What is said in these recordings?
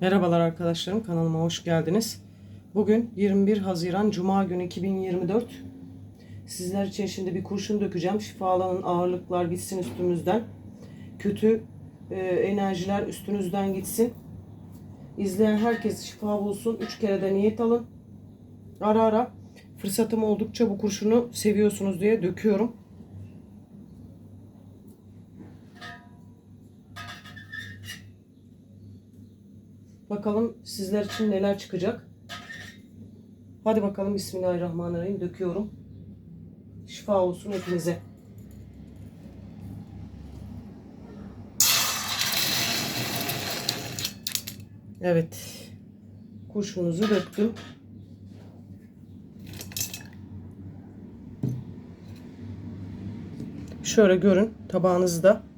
Merhabalar arkadaşlarım kanalıma hoş geldiniz. Bugün 21 Haziran Cuma günü 2024. Sizler için şimdi bir kurşun dökeceğim. Şifalanın ağırlıklar gitsin üstümüzden. Kötü e, enerjiler üstünüzden gitsin. İzleyen herkes şifa bulsun. Üç kere de niyet alın. Ara ara fırsatım oldukça bu kurşunu seviyorsunuz diye döküyorum. Bakalım sizler için neler çıkacak. Hadi bakalım Bismillahirrahmanirrahim döküyorum. Şifa olsun hepinize. Evet. Kurşunuzu döktüm. Şöyle görün tabağınızda.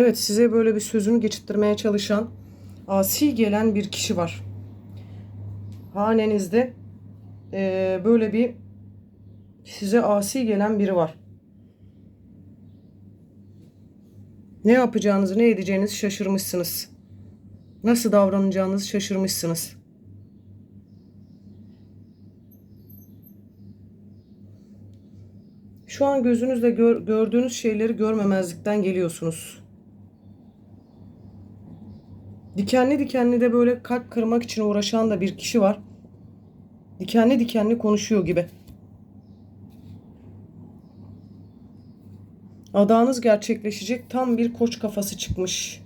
Evet size böyle bir sözünü geçittirmeye çalışan asi gelen bir kişi var. Hanenizde eee, böyle bir size asi gelen biri var. Ne yapacağınızı ne edeceğinizi şaşırmışsınız. Nasıl davranacağınızı şaşırmışsınız. Şu an gözünüzle gör- gördüğünüz şeyleri görmemezlikten geliyorsunuz. Dikenli dikenli de böyle kalp kırmak için uğraşan da bir kişi var. Dikenli dikenli konuşuyor gibi. Adağınız gerçekleşecek tam bir koç kafası çıkmış.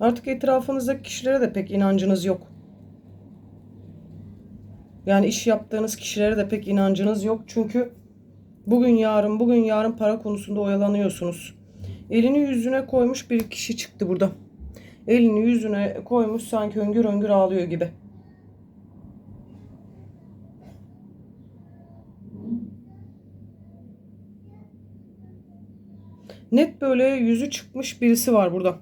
Artık etrafınızdaki kişilere de pek inancınız yok. Yani iş yaptığınız kişilere de pek inancınız yok. Çünkü bugün yarın bugün yarın para konusunda oyalanıyorsunuz. Elini yüzüne koymuş bir kişi çıktı burada. Elini yüzüne koymuş sanki öngür öngür ağlıyor gibi. Net böyle yüzü çıkmış birisi var burada.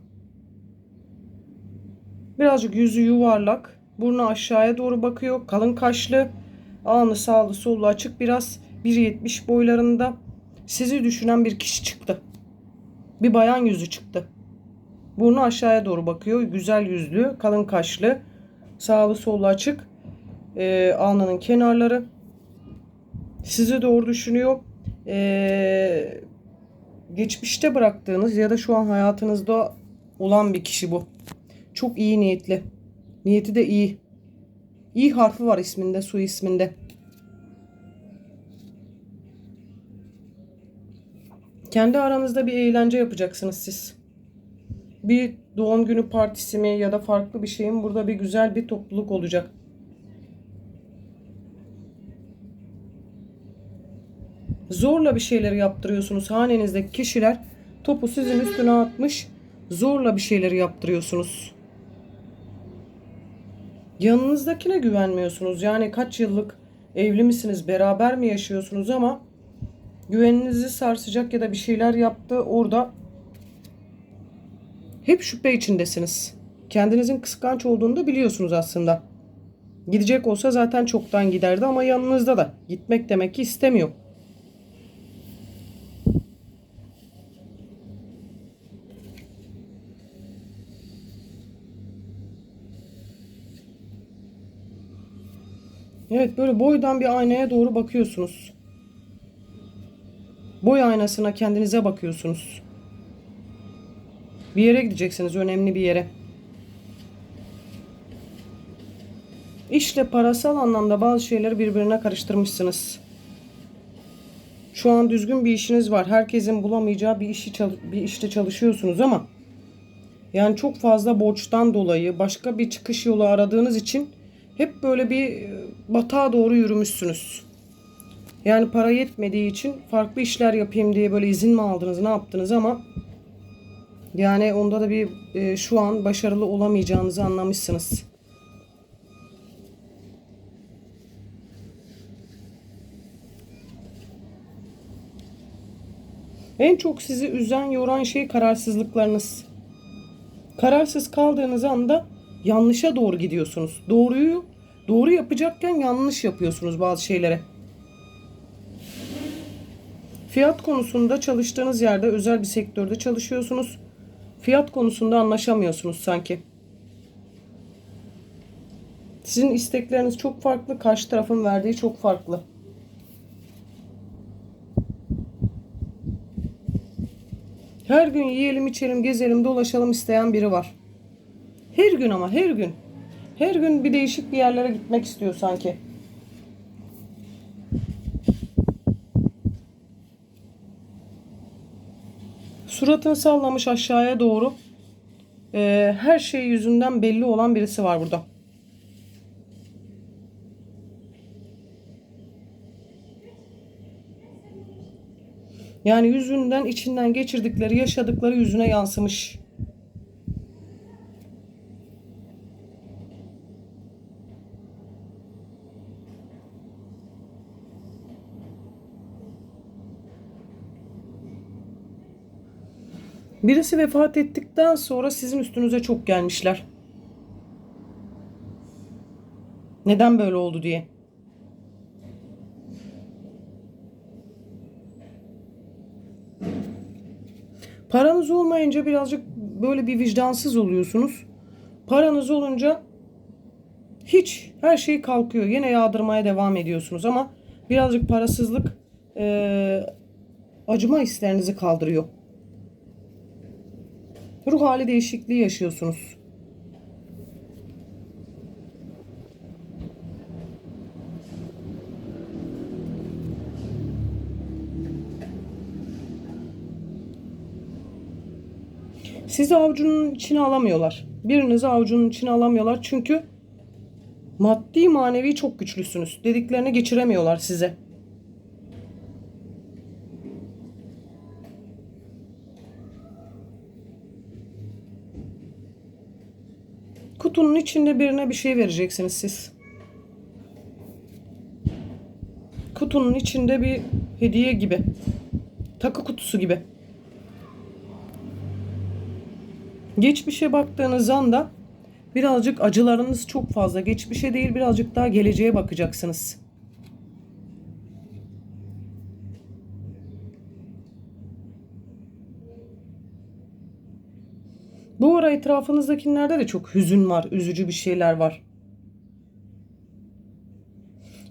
Birazcık yüzü yuvarlak. Burnu aşağıya doğru bakıyor. Kalın kaşlı. Alnı sağlı sollu açık biraz. 1.70 boylarında. Sizi düşünen bir kişi çıktı. Bir bayan yüzü çıktı. Burnu aşağıya doğru bakıyor. Güzel yüzlü, kalın kaşlı. Sağlı sollu açık. Ee, alnının kenarları. Sizi doğru düşünüyor. Ee, geçmişte bıraktığınız ya da şu an hayatınızda olan bir kişi bu. Çok iyi niyetli. Niyeti de iyi. İyi harfi var isminde, su isminde. Kendi aranızda bir eğlence yapacaksınız siz. Bir doğum günü partisi mi ya da farklı bir şeyin burada bir güzel bir topluluk olacak. Zorla bir şeyleri yaptırıyorsunuz. Hanenizdeki kişiler topu sizin üstüne atmış. Zorla bir şeyleri yaptırıyorsunuz. Yanınızdakine güvenmiyorsunuz. Yani kaç yıllık evli misiniz, beraber mi yaşıyorsunuz ama güveninizi sarsacak ya da bir şeyler yaptı orada hep şüphe içindesiniz. Kendinizin kıskanç olduğunu da biliyorsunuz aslında. Gidecek olsa zaten çoktan giderdi ama yanınızda da. Gitmek demek ki istemiyor. Evet böyle boydan bir aynaya doğru bakıyorsunuz. Boy aynasına kendinize bakıyorsunuz. Bir yere gideceksiniz, önemli bir yere. İşle parasal anlamda bazı şeyleri birbirine karıştırmışsınız. Şu an düzgün bir işiniz var. Herkesin bulamayacağı bir işi bir işte çalışıyorsunuz ama yani çok fazla borçtan dolayı başka bir çıkış yolu aradığınız için hep böyle bir e, batağa doğru yürümüşsünüz. Yani para yetmediği için farklı işler yapayım diye böyle izin mi aldınız ne yaptınız ama yani onda da bir e, şu an başarılı olamayacağınızı anlamışsınız. En çok sizi üzen, yoran şey kararsızlıklarınız. Kararsız kaldığınız anda yanlışa doğru gidiyorsunuz. Doğruyu doğru yapacakken yanlış yapıyorsunuz bazı şeylere. Fiyat konusunda çalıştığınız yerde özel bir sektörde çalışıyorsunuz. Fiyat konusunda anlaşamıyorsunuz sanki. Sizin istekleriniz çok farklı, karşı tarafın verdiği çok farklı. Her gün yiyelim, içelim, gezelim, dolaşalım isteyen biri var. Her gün ama her gün. Her gün bir değişik bir yerlere gitmek istiyor sanki. Suratını sallamış aşağıya doğru. Ee, her şey yüzünden belli olan birisi var burada. Yani yüzünden içinden geçirdikleri, yaşadıkları yüzüne yansımış. Birisi vefat ettikten sonra sizin üstünüze çok gelmişler. Neden böyle oldu diye. Paranız olmayınca birazcık böyle bir vicdansız oluyorsunuz. Paranız olunca hiç her şey kalkıyor. Yine yağdırmaya devam ediyorsunuz ama birazcık parasızlık e, acıma hislerinizi kaldırıyor. Ruh hali değişikliği yaşıyorsunuz. Sizi avucunun içine alamıyorlar. Birinizi avucunun içine alamıyorlar çünkü maddi manevi çok güçlüsünüz. Dediklerini geçiremiyorlar size. Kutunun içinde birine bir şey vereceksiniz siz. Kutunun içinde bir hediye gibi. Takı kutusu gibi. Geçmişe baktığınız anda birazcık acılarınız çok fazla. Geçmişe değil birazcık daha geleceğe bakacaksınız. Bu ara etrafınızdakilerde de çok hüzün var, üzücü bir şeyler var.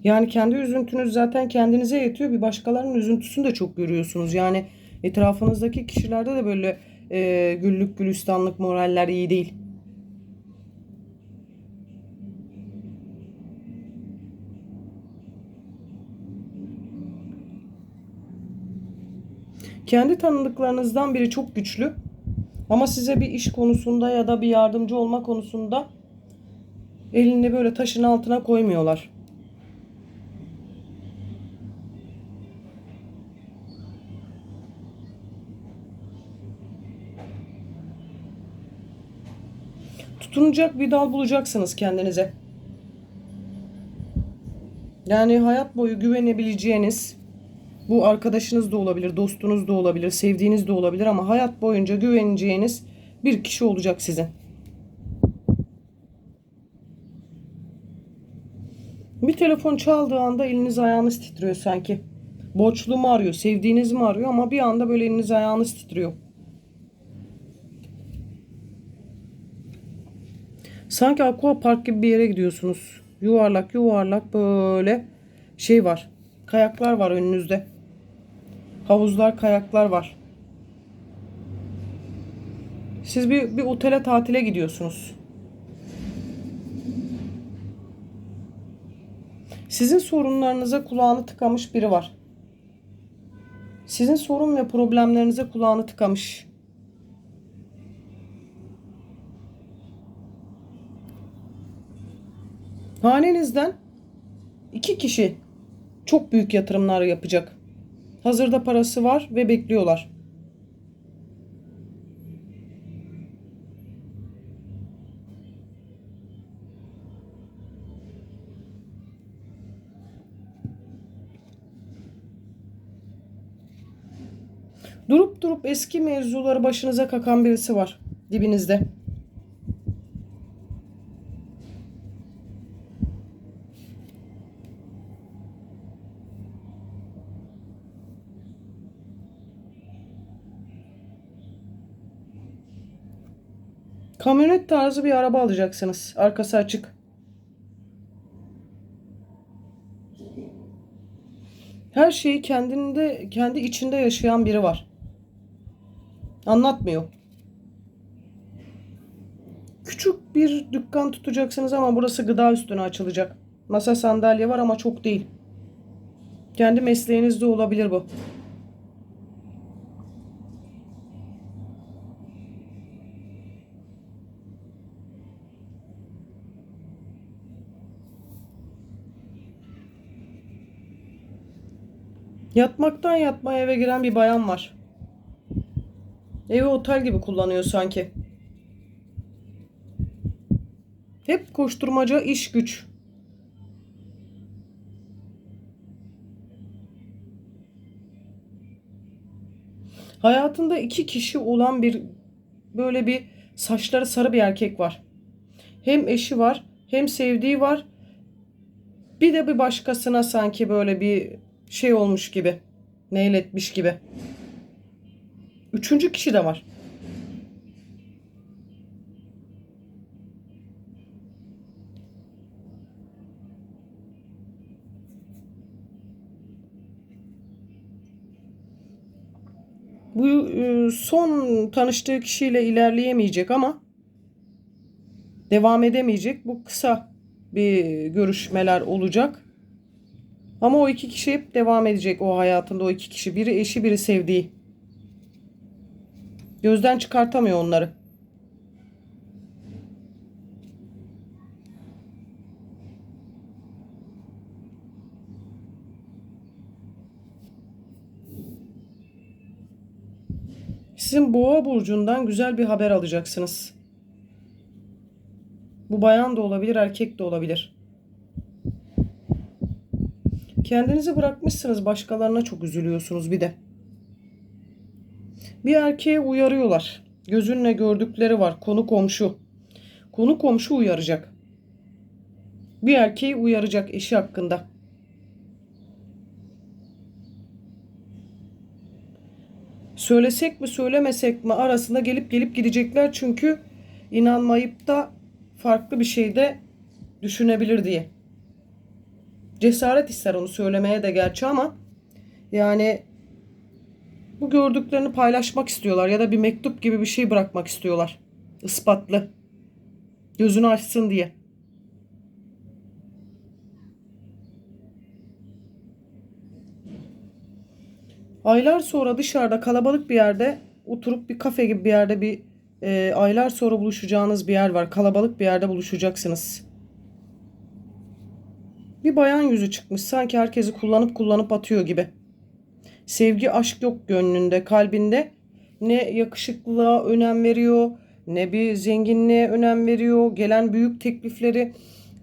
Yani kendi üzüntünüz zaten kendinize yetiyor. Bir başkalarının üzüntüsünü de çok görüyorsunuz. Yani etrafınızdaki kişilerde de böyle e, güllük gülistanlık moraller iyi değil. Kendi tanıdıklarınızdan biri çok güçlü. Ama size bir iş konusunda ya da bir yardımcı olma konusunda elini böyle taşın altına koymuyorlar. Tutunacak bir dal bulacaksınız kendinize. Yani hayat boyu güvenebileceğiniz bu arkadaşınız da olabilir, dostunuz da olabilir, sevdiğiniz de olabilir ama hayat boyunca güveneceğiniz bir kişi olacak sizin. Bir telefon çaldığı anda eliniz ayağınız titriyor sanki. Borçlu mu arıyor, sevdiğiniz mi arıyor ama bir anda böyle eliniz ayağınız titriyor. Sanki aqua park gibi bir yere gidiyorsunuz. Yuvarlak yuvarlak böyle şey var. Kayaklar var önünüzde. Havuzlar, kayaklar var. Siz bir, bir otele tatile gidiyorsunuz. Sizin sorunlarınıza kulağını tıkamış biri var. Sizin sorun ve problemlerinize kulağını tıkamış. Hanenizden iki kişi çok büyük yatırımlar yapacak. Hazırda parası var ve bekliyorlar. Durup durup eski mevzuları başınıza kakan birisi var dibinizde. Kamyonet tarzı bir araba alacaksınız. Arkası açık. Her şeyi kendinde, kendi içinde yaşayan biri var. Anlatmıyor. Küçük bir dükkan tutacaksınız ama burası gıda üstüne açılacak. Masa sandalye var ama çok değil. Kendi mesleğinizde olabilir bu. Yatmaktan yatmaya eve giren bir bayan var. Evi otel gibi kullanıyor sanki. Hep koşturmaca, iş güç. Hayatında iki kişi olan bir böyle bir saçları sarı bir erkek var. Hem eşi var, hem sevdiği var. Bir de bir başkasına sanki böyle bir şey olmuş gibi. Neyletmiş gibi. Üçüncü kişi de var. Bu e, son tanıştığı kişiyle ilerleyemeyecek ama devam edemeyecek. Bu kısa bir görüşmeler olacak. Ama o iki kişi hep devam edecek o hayatında o iki kişi. Biri eşi biri sevdiği. Gözden çıkartamıyor onları. Sizin boğa burcundan güzel bir haber alacaksınız. Bu bayan da olabilir, erkek de olabilir. Kendinizi bırakmışsınız, başkalarına çok üzülüyorsunuz bir de. Bir erkeğe uyarıyorlar. Gözünle gördükleri var, konu komşu. Konu komşu uyaracak. Bir erkeği uyaracak eşi hakkında. Söylesek mi söylemesek mi arasında gelip gelip gidecekler çünkü inanmayıp da farklı bir şeyde düşünebilir diye. Cesaret ister onu söylemeye de gerçi ama yani bu gördüklerini paylaşmak istiyorlar ya da bir mektup gibi bir şey bırakmak istiyorlar. Ispatlı. Gözünü açsın diye. Aylar sonra dışarıda kalabalık bir yerde oturup bir kafe gibi bir yerde bir e, aylar sonra buluşacağınız bir yer var. Kalabalık bir yerde buluşacaksınız. Bir bayan yüzü çıkmış sanki herkesi kullanıp kullanıp atıyor gibi. Sevgi aşk yok gönlünde kalbinde. Ne yakışıklılığa önem veriyor ne bir zenginliğe önem veriyor. Gelen büyük teklifleri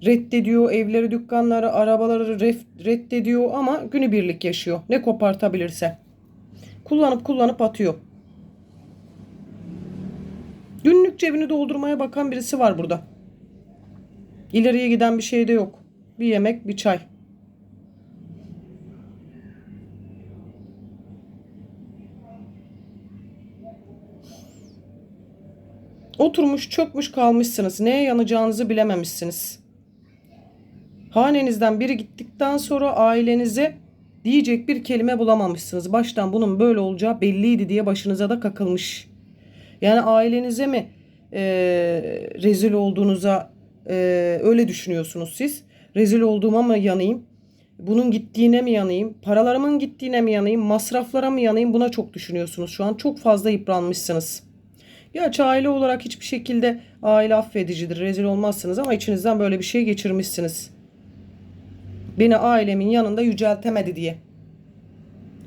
reddediyor. Evleri, dükkanları, arabaları reddediyor ama günübirlik yaşıyor. Ne kopartabilirse. Kullanıp kullanıp atıyor. Günlük cebini doldurmaya bakan birisi var burada. İleriye giden bir şey de yok. Bir yemek, bir çay. Oturmuş çökmüş kalmışsınız. Neye yanacağınızı bilememişsiniz. Hanenizden biri gittikten sonra ailenize diyecek bir kelime bulamamışsınız. Baştan bunun böyle olacağı belliydi diye başınıza da kakılmış. Yani ailenize mi e, rezil olduğunuza e, öyle düşünüyorsunuz siz? Rezil olduğuma mı yanayım? Bunun gittiğine mi yanayım? Paralarımın gittiğine mi yanayım? Masraflara mı yanayım? Buna çok düşünüyorsunuz. Şu an çok fazla yıpranmışsınız. Gerçi aile olarak hiçbir şekilde aile affedicidir. Rezil olmazsınız ama içinizden böyle bir şey geçirmişsiniz. Beni ailemin yanında yüceltemedi diye.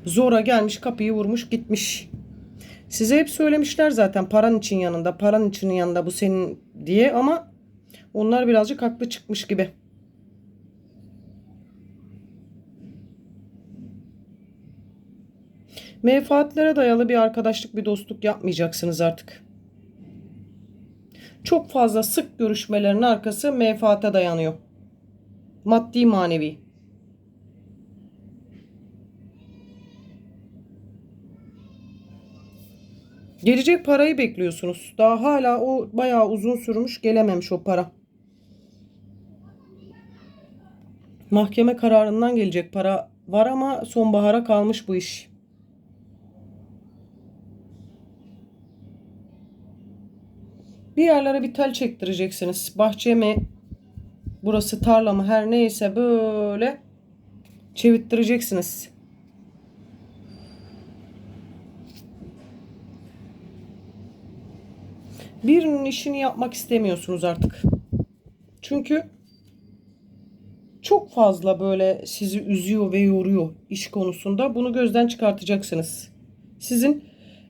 Zora gelmiş kapıyı vurmuş gitmiş. Size hep söylemişler zaten paran için yanında, paran için yanında bu senin diye ama onlar birazcık haklı çıkmış gibi. Menfaatlere dayalı bir arkadaşlık, bir dostluk yapmayacaksınız artık. Çok fazla sık görüşmelerin arkası menfaate dayanıyor. Maddi manevi. Gelecek parayı bekliyorsunuz. Daha hala o bayağı uzun sürmüş gelememiş o para. Mahkeme kararından gelecek para var ama sonbahara kalmış bu iş. Bir yerlere bir tel çektireceksiniz. Bahçe mi? Burası tarla mı? Her neyse böyle çevirttireceksiniz. Birinin işini yapmak istemiyorsunuz artık. Çünkü çok fazla böyle sizi üzüyor ve yoruyor iş konusunda. Bunu gözden çıkartacaksınız. Sizin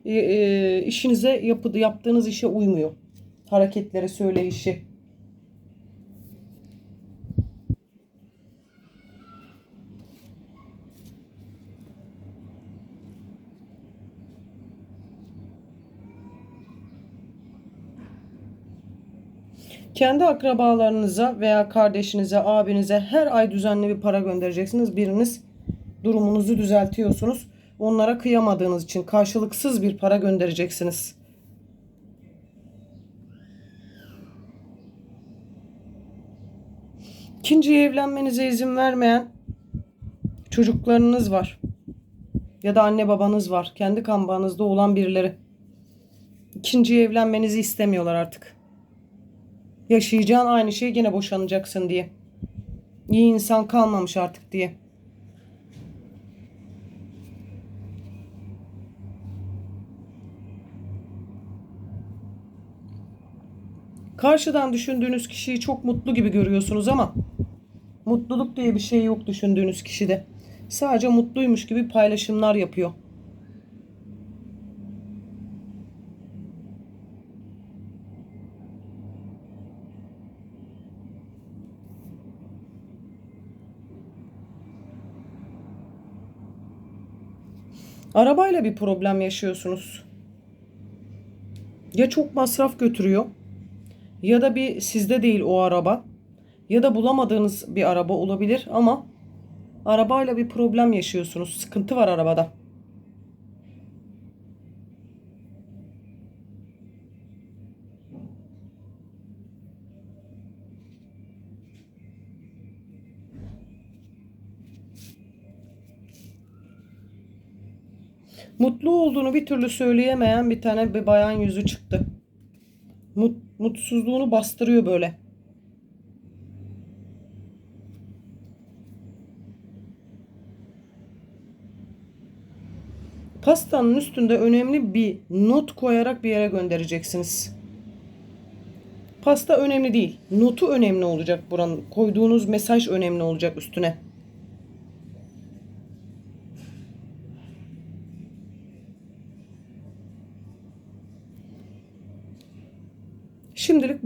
e, e, işinize yapı, yaptığınız işe uymuyor. Hareketleri, söyleyişi. Kendi akrabalarınıza veya kardeşinize, abinize her ay düzenli bir para göndereceksiniz. Biriniz durumunuzu düzeltiyorsunuz. Onlara kıyamadığınız için karşılıksız bir para göndereceksiniz. İkinciye evlenmenize izin vermeyen çocuklarınız var. Ya da anne babanız var. Kendi kan bağınızda olan birileri. İkinciye evlenmenizi istemiyorlar artık. Yaşayacağın aynı şey gene boşanacaksın diye. İyi insan kalmamış artık diye. Karşıdan düşündüğünüz kişiyi çok mutlu gibi görüyorsunuz ama mutluluk diye bir şey yok düşündüğünüz kişide. Sadece mutluymuş gibi paylaşımlar yapıyor. Arabayla bir problem yaşıyorsunuz. Ya çok masraf götürüyor ya da bir sizde değil o araba ya da bulamadığınız bir araba olabilir ama arabayla bir problem yaşıyorsunuz. Sıkıntı var arabada. Mutlu olduğunu bir türlü söyleyemeyen bir tane bir bayan yüzü çıktı. Mut, mutsuzluğunu bastırıyor böyle. Pastanın üstünde önemli bir not koyarak bir yere göndereceksiniz. Pasta önemli değil. Notu önemli olacak buranın. Koyduğunuz mesaj önemli olacak üstüne.